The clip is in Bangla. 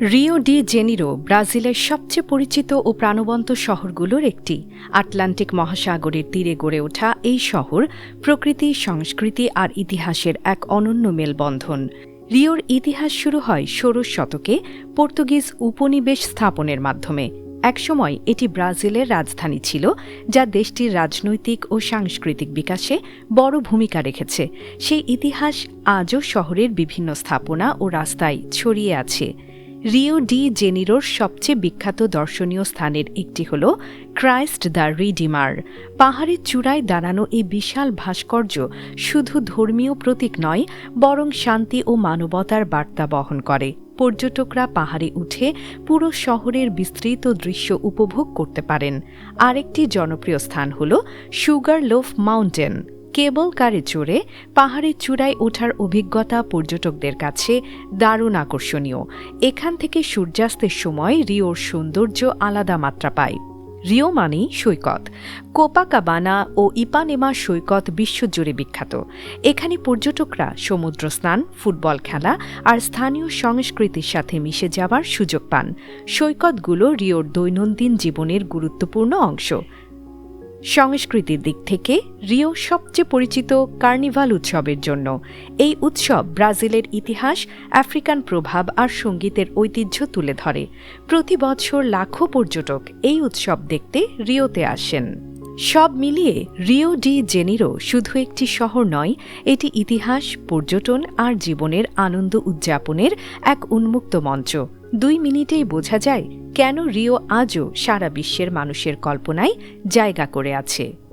রিও ডি জেনিরো ব্রাজিলের সবচেয়ে পরিচিত ও প্রাণবন্ত শহরগুলোর একটি। আটলান্টিক মহাসাগরের তীরে গড়ে ওঠা এই শহর প্রকৃতি, সংস্কৃতি আর ইতিহাসের এক অনন্য মেলবন্ধন। রিওর ইতিহাস শুরু হয় ষোড়শ শতকে পর্তুগিজ উপনিবেশ স্থাপনের মাধ্যমে। একসময় এটি ব্রাজিলের রাজধানী ছিল, যা দেশটির রাজনৈতিক ও সাংস্কৃতিক বিকাশে বড় ভূমিকা রেখেছে। সেই ইতিহাস আজও শহরের বিভিন্ন স্থাপনা ও রাস্তায় ছড়িয়ে আছে। রিও ডি জেনিরোর সবচেয়ে বিখ্যাত দর্শনীয় স্থানের একটি হল ক্রাইস্ট দ্য রিডিমার। পাহাড়ের চূড়ায় দাঁড়ানো এই বিশাল ভাস্কর্য শুধু ধর্মীয় প্রতীক নয়, বরং শান্তি ও মানবতার বার্তা বহন করে। পর্যটকরা পাহাড়ে উঠে পুরো শহরের বিস্তৃত দৃশ্য উপভোগ করতে পারেন। আরেকটি জনপ্রিয় স্থান হল সুগার লোফ মাউন্টেন। কেবল কারে চড়ে পাহাড়ের চূড়ায় ওঠার অভিজ্ঞতা পর্যটকদের কাছে দারুণ আকর্ষণীয়। এখান থেকে সূর্যাস্তের সময় রিওর সৌন্দর্য আলাদা মাত্রা পায়। রিও মানেই সৈকত। কোপাকাবানা ও ইপানেমা সৈকত বিশ্বজুড়ে বিখ্যাত। এখানে পর্যটকরা সমুদ্র স্নান, ফুটবল খেলা আর স্থানীয় সংস্কৃতির সাথে মিশে যাওয়ার সুযোগ পান। সৈকতগুলো রিওর দৈনন্দিন জীবনের গুরুত্বপূর্ণ অংশ। সংস্কৃতির দিক থেকে রিও সবচেয়ে পরিচিত কার্নিভাল উৎসবের জন্য। এই উৎসব ব্রাজিলের ইতিহাস, আফ্রিকান প্রভাব আর সঙ্গীতের ঐতিহ্য তুলে ধরে। প্রতি বছর লাখো পর্যটক এই উৎসব দেখতে রিওতে আসেন। সব মিলিয়ে রিও ডি জেনিরো শুধু একটি শহর নয়, এটি ইতিহাস, পর্যটন আর জীবনের আনন্দ উদযাপনের এক উন্মুক্ত মঞ্চ। দুই মিনিটেই বোঝা যায় কেন রিও আজও সারা বিশ্বের মানুষের কল্পনায় জায়গা করে আছে।